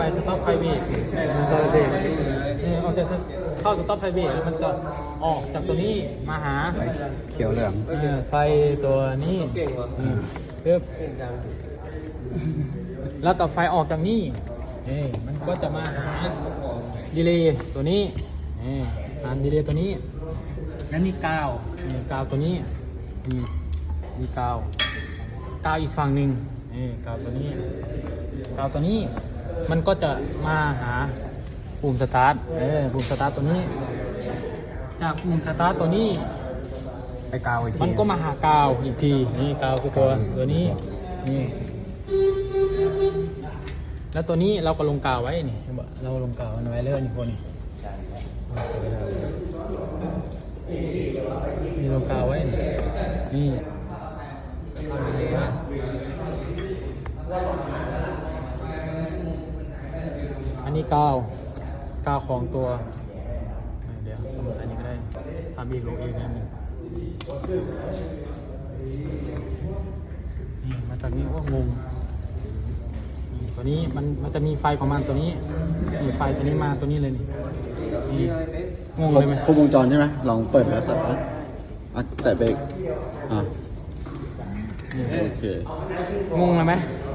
ไปสต็อปไฟเบรกเออออกจากเข้าสต็อปไฟเบรกแล้วมันก็ออกจากตัวนี้มาหาเขียวเหลืองเออไฟตัวนี้ปึ๊บแล้วก็ไฟออกจากนี่เอ้มันก็จะมาหาดีเลย์ตัวนี้เอ้หาดีเลย์ตัวนี้แล้วมีกาวนี่กาวตัวนี้นี่มีกาวกาวอีกฝั่งหนึ่งนี่กาวตัวนี้กาวตัวนี้ มันก็จะมาหาปุ่มสตาร์ทเออปุ่มสตาร์ทตัวนี้ จากปุ่มสตาร์ทตัวนี้ ไปกาวอีกทีมันก็มาหากาวอีกที นี่กาวคือตัวตัวนี้นี่แล้วตัวนี้เราก็ลงกาวไว้นี่เห็นบ่เราลงกาวไว้เลยนี่คนนี่ลงกาวไว้นี่นี่อั นนี้กาวกาวของตัว เดี๋ยวเอามาใส่นี่ก็ได้ทำอีกลงเองนะนี่นี่มาจากนี้ว่างงนี่ตัวนี้มันมันจะมีไฟของมันตัวนี้นี่ไฟตัวนี้มาตัวนี้เลยนี่นี่งงเลยไหมครบวงจรใช่ไหมลองเปิดแล้วสัตว์อะแตะเบรกอะนี่โอเคงงเลยไหมไม่ไร